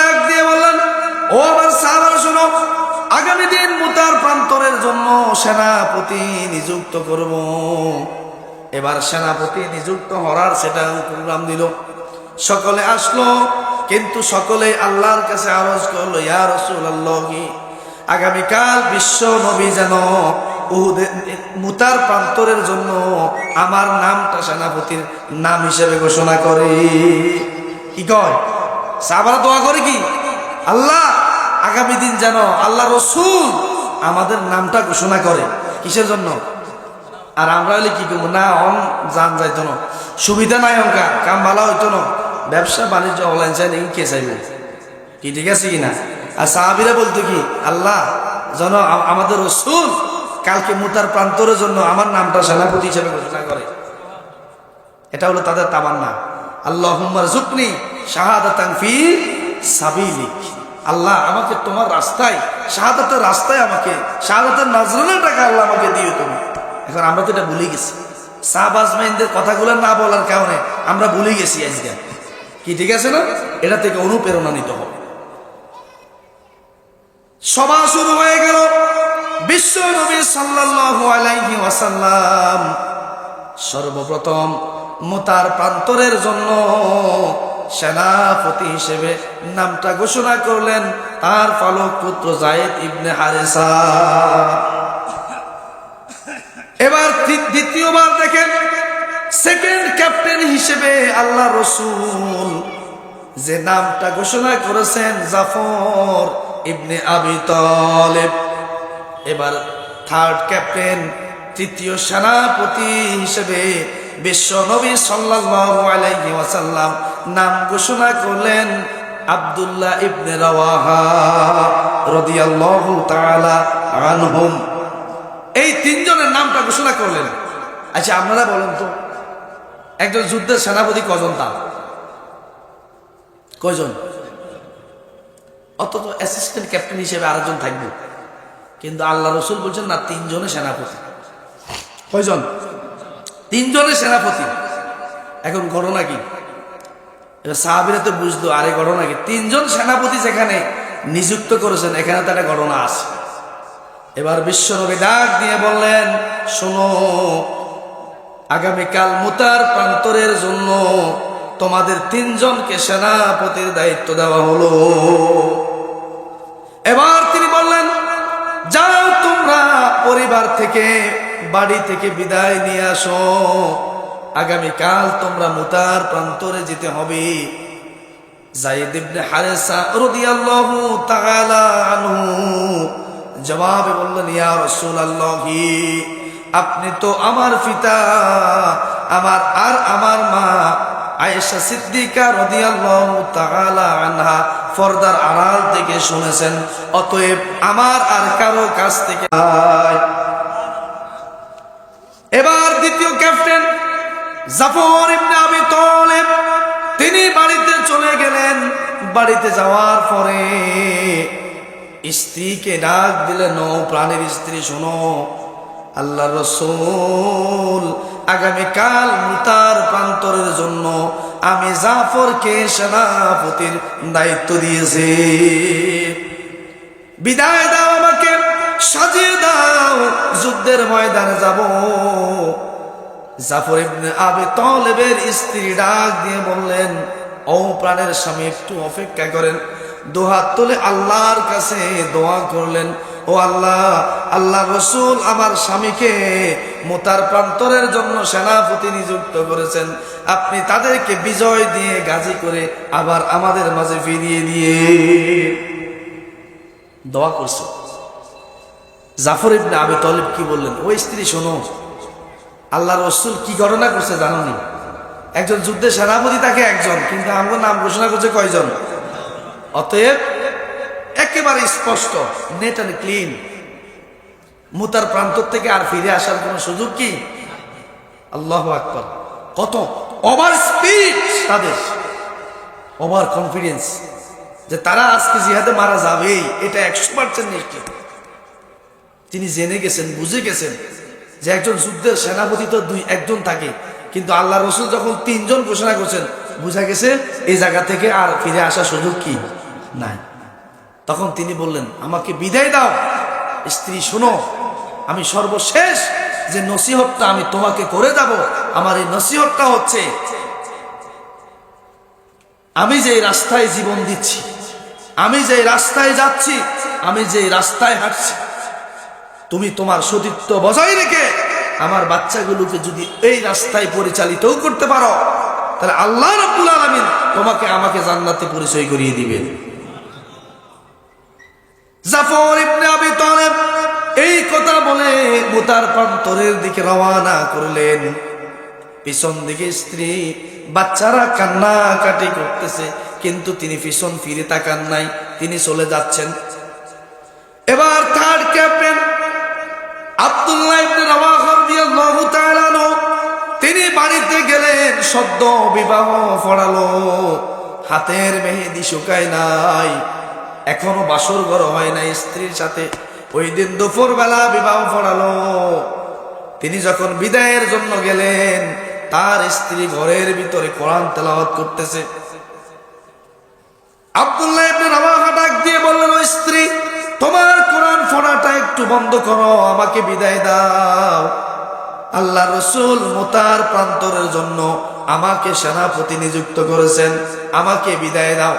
ডাক দিয়ে বললেন, ও আগামী দিন জন্য সেনাপতি নিযুক্ত সেনাপতি নিযুক্ত সেটা সকলে আসলো, কিন্তু সকলে আল্লাহর কাছে আরজ করল, ইয়া আগামীকাল বিশ্ব নবী যেন মুতার প্রান্তরের জন্য আমার নামটা সেনাপতির নাম হিসেবে ঘোষণা করে। কি কয়? সাহাবারা দোয়া করে কি? আল্লাহ, আগামী দিন যেন আল্লাহ রসুল আমাদের নামটা ঘোষণা করে। কিসের জন্য? আর আমরা হলে কি করব? না, অন যান যাইতো না। সুবিধা নাই অঙ্কা, কাম ভালো হইতো না। ব্যবসা, বাণিজ্য অনলাইন চাইলে কে চাইবে কি, ঠিক আছে কি না আর সাহাবিরা বলতো কি, আল্লাহ, যেন আমাদের রসুল কালকে মুতার প্রান্তরের জন্য আমার নামটা সেনাপতি হিসেবে ঘোষণা করে। এটা হলো তাদের তামান্না। আল্লাহ হুম্মার জুকনি আল্লাহ আমাকে তোমার রাস্তায়, শাহাদাতের রাস্তায় আমাকে, শাহাদাতের নজরানের টাকা আল্লাহ আমাকে দিও তুমি। এখন আমরা তো এটা ভুলে গেছি। সাহবাজ মাইনদের কথাগুলো না বলার কারণে আমরা ভুলে গেছি আজকে। কি, ঠিক আছে না? এটা থেকে অনুপ্রেরণা নিতে হবে। সভা শুরু হয়ে গেল। বিশ্ব নবী ওয়াসাল্লাম সর্বপ্রথম মোতার প্রান্তরের জন্য সেনাপতি হিসেবে নামটা ঘোষণা করলেন, তার পালক পুত্র জায়েদ ইবনে হারেসা। এবার দ্বিতীয়বার দেখেন সেকেন্ড ক্যাপ্টেন হিসেবে আল্লাহ রসুল যে নামটা ঘোষণা করেছেন জাফর ইবনে আবি তলেব। এবার থার্ড ক্যাপ্টেন তৃতীয় সেনাপতি হিসেবে বিশ্ব নবী সাল্লাল্লাহু আলাইহি ওয়াসাল্লাম নাম ঘোষণা করলেন আব্দুল্লাহ ইবনে রাওয়াহা এই তিনজনের নামটা ঘোষণা করলেন। আচ্ছা আপনারা বলেন তো, একজন যুদ্ধের সেনাপতি কজন তার? কয়জন? অত অ্যাসিস্ট্যান্ট ক্যাপ্টেন হিসেবে আরেকজন থাকবে। কিন্তু আল্লাহ রসুল বলছেন, না, তিনজনের সেনাপতি। কয়জন? তিনজনের সেনাপতি। এখন ঘটনা কি? এবার সাহাবিরা তো বুঝলো, আরে ঘটনা কি? তিনজন সেনাপতি যেখানে নিযুক্ত করেছেন, এখানে তো একটা ঘটনা আছে। এবার বিশ্বনবী ডাক দিয়ে বললেন, শোনো, আগামীকাল মুতার প্রান্তরের জন্য তোমাদের তিনজনকে সেনাপতির দায়িত্ব দেওয়া হলো। এবার তিনি বললেন, যাও তোমরা পরিবার থেকে বাড়ি থেকে বিদায় নিয়ে আসো। আগামীকাল তোমরা মুতার প্রান্তরে যেতে হবে জবাবে বললেন আপনি তো আমার পিতা, আমার আর আমার মা, আয়েশা সিদ্দিকা রাদিয়াল্লাহু তাআলা আনহা পর্দার আড়াল থেকে শুনেছেন, অতএব আমার আর কারও কাছ থেকে। এবার দ্বিতীয় ক্যাপ্টেন জাফর ইবনে আবি তালেব, তিনি বাড়িতে চলে গেলেন। বাড়িতে যাওয়ার পরে স্ত্রীকে ডাক দিলেন, ও প্রাণের স্ত্রী, শোনো আল্লাহ রসুল আগামীকাল মুতার প্রান্তরের জন্য আমি জাফরকে সেনাপতির দায়িত্ব দিয়েছি। বিদায় দাও আমাকে, সাজিয়ে দাও, যুদ্ধের ময়দানে যাব। জাফর ইবনে আবি তলেবের স্ত্রী ডাক দিয়ে বললেন, ও প্রাণের স্বামী, একটু অপেক্ষা করেন। দোহাত তুলে আল্লাহর কাছে দোয়া করলেন, ও আল্লাহ আল্লাহ রসুল আমার স্বামীকে মোতার প্রান্তরের জন্য সেনাপতি নিযুক্ত করেছেন। আপনি তাদেরকে বিজয় দিয়ে গাজী করে আবার আমাদের মাঝে ফিরিয়ে দিয়ে। দোয়া করছে। জাফর ইবনে আবি তলিব কি বললেন ওই স্ত্রী, শোনো আল্লাহ রসুল কি ঘটনা করছে জানোনি? একজন যুদ্ধের সেনাপতি তাকে একজন, কিন্তু আমার নাম ঘোষণা করছে কয়জন? অতএব একেবারে স্পষ্ট নেট অ্যান্ড ক্লিন মুতার প্রান্ত থেকে আর ফিরে আসার কোনো সুযোগ কি? আল্লাহ আকবর। কত? ওভার স্পিড তাদের। Over confidence. যে তারা আজকে জিহাদে মারা যাবেই, এটা একশো পার্সেন্ট নিশ্চিত। তিনি জেনে গেছেন, বুঝে গেছেন। যে একজন যুদ্ধের সেনাপতি তো দুই, একজন থাকে। কিন্তু আল্লাহ রসুল যখন তিনজন ঘোষণা করছেন, বুঝা গেছে এই জায়গা থেকে আর ফিরে আসার সুযোগ কি? নাই। তখন তিনি বললেন, আমাকে বিদায় দাও। স্ত্রী, শোনো, আমি সর্বশেষ যে নসিহতটা আমি তোমাকে করে যাব, আমার এই নসিহতটা হচ্ছে, আমি যে রাস্তায় জীবন দিচ্ছি, আমি যে রাস্তায় যাচ্ছি, আমি যে রাস্তায় হাঁটছি তুমি তোমার সতীত্ব বজায় রেখে আমার বাচ্চাগুলোকে যদি এই রাস্তায় পরিচালিতও করতে পারো, তাহলে আল্লাহ রাব্বুল আলামিন তোমাকে আমাকে জান্নাতে পরিচয় করিয়ে দিবেন। এই কথা বলে মুতার প্রান্তরের দিকে রওনা করলেন। পিছন দিকে স্ত্রী বাচ্চারা কান্না কাটি করতেছে, কিন্তু তিনি পিছন ফিরে তাকান নাই, তিনি চলে যাচ্ছেন। এবার থার্ড ক্যাপ্টেন তিনি বাড়িতে গেলেন, সদ্য বিবাহ পড়ালো। হাতের মেহেদি শুকায় নাই, এখনও বাসর ঘর হয় নাই, স্ত্রীর সাথে ওই দিন দুপুর বেলা বিবাহ পড়ালো। তিনি যখন বিদায়ের জন্য গেলেন, তার স্ত্রী ঘরের ভিতরে কোরআন তেলাওয়াত করতেছে। আব্দুল্লাহ ইবনে ডাক দিয়ে বললেন স্ত্রী, তোমার কোরআন পড়াটা একটু বন্ধ করো, আমাকে বিদায় দাও। আল্লাহ রসুল মোতার প্রান্তরের জন্য আমাকে সেনাপতি নিযুক্ত করেছেন, আমাকে বিদায় দাও।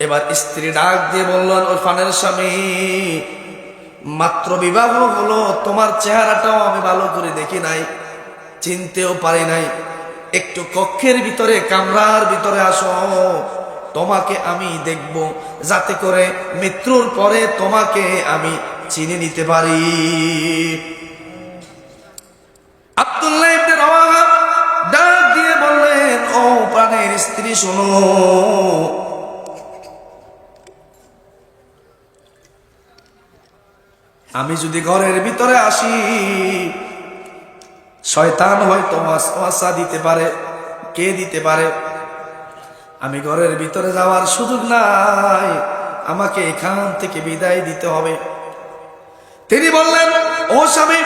এবার স্ত্রী ডাক দিয়ে বললেন ওই ফানের স্বামী, মাত্র বিবাহ হলো, তোমার চেহারাটাও আমি ভালো করে দেখি নাই, চিনতেও পারি নাই। একটু কক্ষের ভিতরে, কামরার ভিতরে আসো তোমাকে আমি দেখব। যাতে করে মৃত্যুর পরে তোমাকে আমি চিনে নিতে পারি। স্ত্রী, শোনো। আমি যদি ঘরের ভিতরে আসি, শয়তান হয়তো ওয়াসওয়াসা দিতে পারে, কে দিতে পারে? আমি ঘরের ভিতরে যাওয়ার সুযোগ নাই। আমাকে এখান থেকে বিদায় দিতে হবে। তিনি বললেন, ও স্বামী,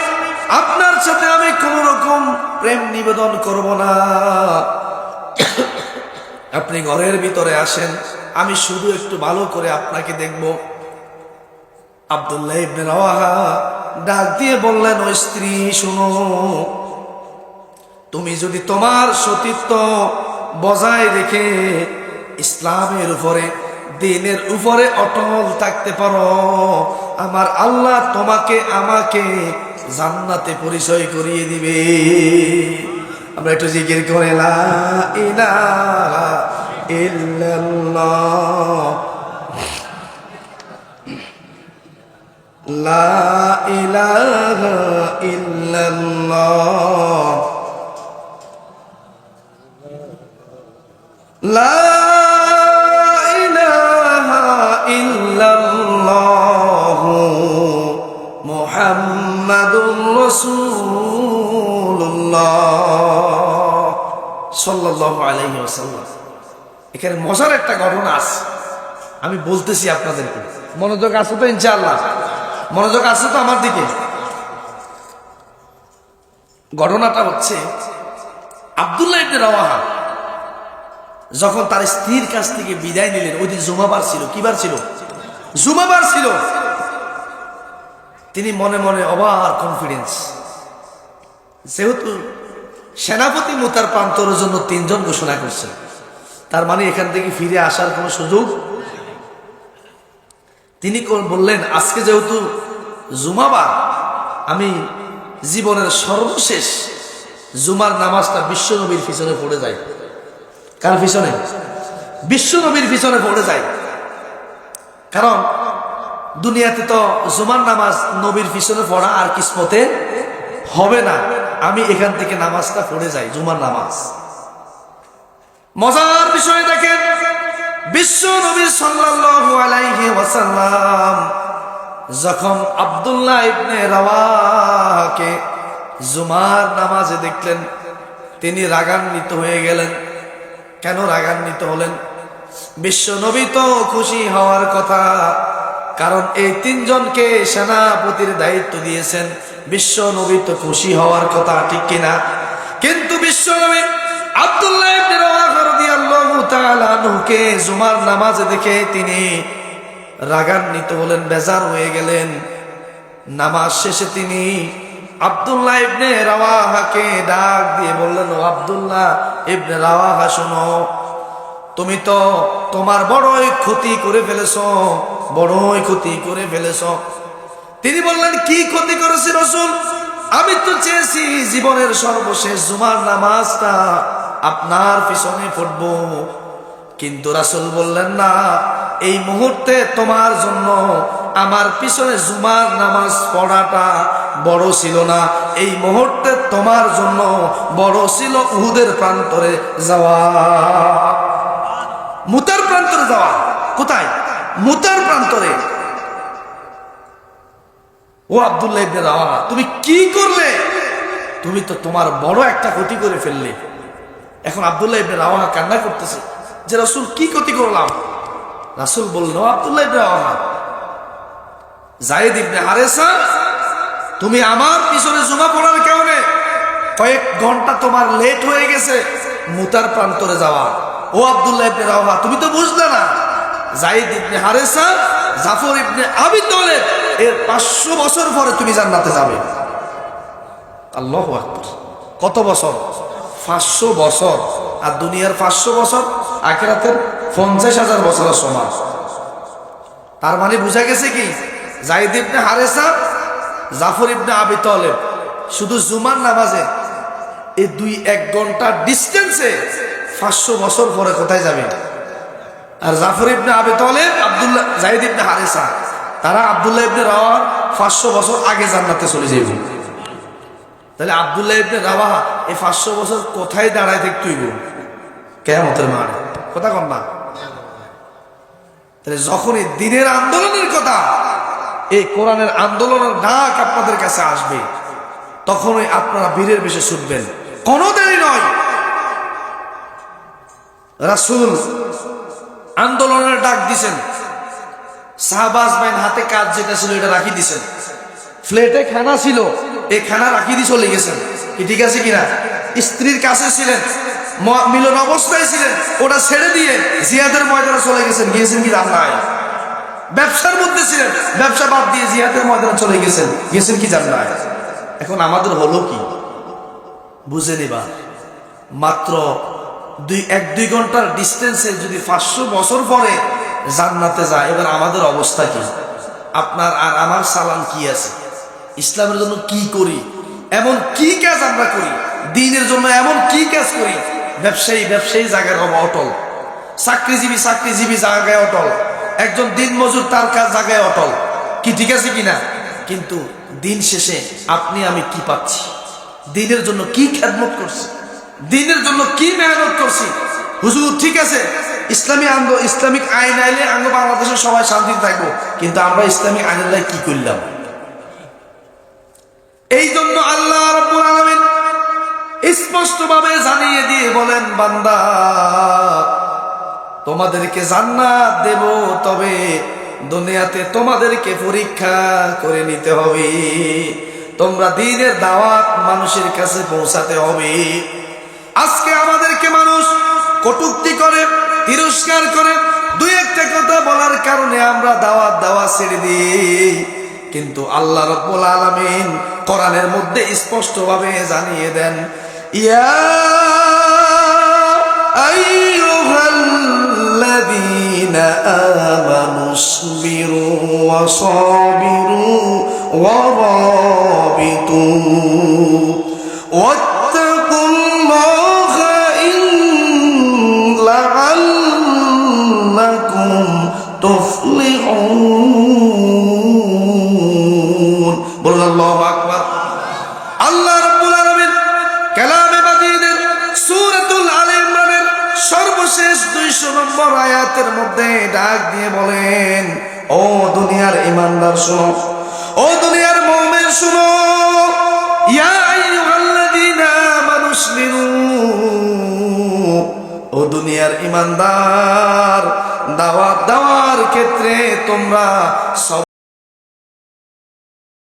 আপনার সাথে আমি কোন রকম প্রেম নিবেদন করব না। আপনি ঘরের ভিতরে আসেন, আমি শুধু একটু ভালো করে আপনাকে দেখব। আব্দুল্লাহ ইবনে রাওয়াহা ডাক দিয়ে বললেন, ও স্ত্রী, শুনো, তুমি যদি তোমার সতীত্ব বজায় রেখে ইসলামের উপরে, দিনের উপরে অটল থাকতে পারো। আমার আল্লাহ তোমাকে, আমাকে জান্নাতে পরিচয় করিয়ে দিবে। আমরা একটু জিকির করে, লা ইলাহা ইল্লাল্লাহ। লা ইলাহা ইল্লাল্লাহ মুহাম্মাদুর রাসূলুল্লাহ সাল্লাল্লাহু আলাইহি ওয়াসাল্লাম। এখানে মজার একটা ঘটনা আছে। আমি বলতেছি আপনাদেরকে। মনোযোগ আছে তো ইনশাআল্লাহ? মনোযোগ আছে তো আমার দিকে? ঘটনাটা হচ্ছে আব্দুল্লাহ ইবনে যখন তার স্ত্রীর কাছ থেকে বিদায় নিলেন, ওই দিন জুমাবার ছিল। কিবার ছিল? জুমাবার ছিল। তিনি মনে মনে অবার কনফিডেন্স যেহেতু সেনাপতি মোতার প্রান্তরের জন্য তিনজন ঘোষণা করছে, তার মানে এখান থেকে ফিরে আসার কোনো সুযোগ তিনি বললেন, আজকে যেহেতু জুমাবার, আমি জীবনের সর্বশেষ জুমার নামাজটা বিশ্বনবীর পিছনে পড়ে যাই। কার পিছনে? বিশ্ব নবীর পিছনে পড়ে যাই কারণ দুনিয়াতে তো জুমার নামাজ নবীর পিছনে পড়া আর কিসমতে হবে না। আমি এখান থেকে নামাজটা পড়ে যাই, জুমার নামাজ। মজার বিষয় দেখেন, বিশ্ব নবী সাল্লাল্লাহু আলাইহি ওয়াসাল্লাম যখন আব্দুল্লাহ ইবনে রাওয়াকে জুমার নামাজে দেখলেন, তিনি রাগান্বিত হয়ে গেলেন। কেন রাগান্বিত হলেন? বিশ্ব নবী তো খুশি হওয়ার কথা। কারণ এই তিনজনকে সেনাপতির দায়িত্ব দিয়েছেন। বিশ্ব নবী তো খুশি হওয়ার কথা ঠিক কিনা? কিন্তু বিশ্ব নবী তাআলা জুমার নামাজে দেখে তিনি হলেন, বেজার হয়ে গেলেন। নামাজ শেষে তিনি আব্দুল্লাহ ইবনে রাওয়াহাকে ডাক দিয়ে বললেন, ও আব্দুল্লাহ ইবনে রাওয়াহা, শোনো। তুমি তো তোমার বড়ই ক্ষতি করে ফেলেছ, বড়ই ক্ষতি করে ফেলেছ। তিনি বললেন, কি ক্ষতি করেছি রসুল? আমি তো চেয়েছি জীবনের সর্বশেষ জুমার নামাজটা আপনার পিছনে পড়ব। কিন্তু রাসুল বললেন, না, এই মুহূর্তে তোমার জন্য আমার পিছনে জুমার নামাজ পড়াটা বড় ছিল না। এই মুহূর্তে তোমার জন্য বড় ছিল উহুদের প্রান্তরে যাওয়া। মুতার প্রান্তরে যাওয়া। কোথায়? মুতার প্রান্তরে। ও আব্দুল্লাহ ইবনে তুমি কি করলে? তুমি তো তোমার বড় একটা ক্ষতি করে ফেললে। এখন আব্দুল্লাহ ইবনে রাওয়াহা কান্না করতেছে, যে রাসূল কি ক্ষতি করলাম? রাসূল বলল, "ও আব্দুল্লাহ ইবনে রাওয়াহা জায়েদ ইবনে হারেসা তুমি আমার পিছনে জুমা পড়ার কারণে কয়েক ঘণ্টা তোমার লেট হয়ে গেছে, মুতার প্রান্তরে যাওয়া। ও আবদুল্লাহ তুমি তো বুঝলে না। জায়েদ ইবনে হারেসা, জাফর ইবনে আবি তালেব, এর পাঁচশো বছর পরে তুমি জান্নাতে যাবে। আল্লাহ আকবার। কত বছর? পাঁচশো বছর। আর দুনিয়ার পাঁচশো বছর, আখেরাতের পঞ্চাশ হাজার বছরের সমান। তার মানে বোঝা গেছে কি? জাহিদ ইবনে হারেসা জাফর ইবনে আবি তলেব, শুধু জুমার নামাজে এই দুই এক ঘণ্টা ডিস্টেন্সে পাঁচশো বছর পরে কোথায় যাবে? আর জাফর ইবনে আবি তলেব, আব্দুল্লাহ জাহিদ ইবনে হারেসা, তারা আব্দুল্লাহ ইবনে রাওয়ার পাঁচশো বছর আগে জান্নাতে চলে যাবে তাহলে আব্দুল্লাহ ইবনে রাওয়াহা এই পাঁচশো বছর কোথায় দাঁড়ায় দেখতে হইব? কেমতের মাঠে। কথা কন না। তাহলে যখনই দিনের আন্দোলনের কথা এই কোরআনের আন্দোলনের ডাক আপনাদের কাছে আসবে। তখনই আপনারা বীরের বেশে ছুটবেন। কোনো দেরি নয়। রাসুল আন্দোলনের ডাক দিছেন। শাহবাজ বাইন হাতে কাজ যেটা ছিল, এটা রাখি দিছেন। ফ্লেটে খানা ছিল, এই খানা রাখি দিয়ে চলে গেছেন। ঠিক আছে কিনা? স্ত্রীর কাছে ছিলেন মিলন অবস্থায় ছিলেন, ওটা ছেড়ে দিয়ে জিয়াদের ময়দানে চলে গেছেন। গিয়েছেন কি রান্নায় ব্যবসার মধ্যে ছিলেন। ব্যবসা বাদ দিয়ে জিয়াদের ময়দানে চলে গেছেন। গেছেন কি জান্নায় এখন আমাদের হলো কি? বুঝে নিবা। মাত্র দুই, এক, দুই ঘণ্টার ডিস্টেন্সে যদি পাঁচশো বছর পরে জান্নাতে যায়, এবার আমাদের অবস্থা কি? আপনার আর আমার সালাম কি আছে? ইসলামের জন্য কি করি? এমন কি কাজ আমরা করি? দিনের জন্য এমন কি কাজ করি? ব্যবসায়ী ব্যবসায়ী জায়গায় অটল। চাকরিজীবী চাকরিজীবী জায়গায় অটল। একজন দিন মজুর তার কাজ জায়গায় অটল। কি ঠিক আছে কিনা? কিন্তু দিন শেষে আপনি আমি কি পাচ্ছি? দিনের জন্য কি খেদমত করছি? দিনের জন্য কি মেহনত করছি? হুজুর, ঠিক আছে? ইসলামী আঙ্গ, ইসলামিক আইন আইলে আঙ্গ বাংলাদেশের সবাই শান্তিতে থাকব। কিন্তু আমরা ইসলামিক আইনের কি করলাম? এই জন্য আল্লাহ স্পষ্টভাবে জানিয়ে দিয়ে বলেন, বান্দা তোমাদেরকে জান্নাত দেব, তবে দুনিয়াতে তোমাদেরকে পরীক্ষা করে নিতে হবে। তোমরা দিনের দাওয়াত মানুষের কাছে পৌঁছাতে হবে। আজকে আমাদেরকে মানুষ কটুক্তি করে, তিরস্কার করে দুই একটা কথা বলার কারণে আমরা দাওয়াত দাওয়া ছেড়ে দিই। কিন্তু আল্লাহ রব্বুল আলামিন কোরআনের মধ্যে স্পষ্টভাবে জানিয়ে দেন, ইয়া আইয়ুহাল্লাযীনা আমানু ইসবিরু ওয়া সাবিরু সর্বশেষ 200 নম্বর আয়াতের মধ্যে ডাক দিয়ে বলেন, ও দুনিয়ার ইমানদার শুনো, ও দুনিয়ার মুমিন শুনো ও দুনিয়ার ইমানদার, দাওয়াত দেওয়ার ক্ষেত্রে তোমরা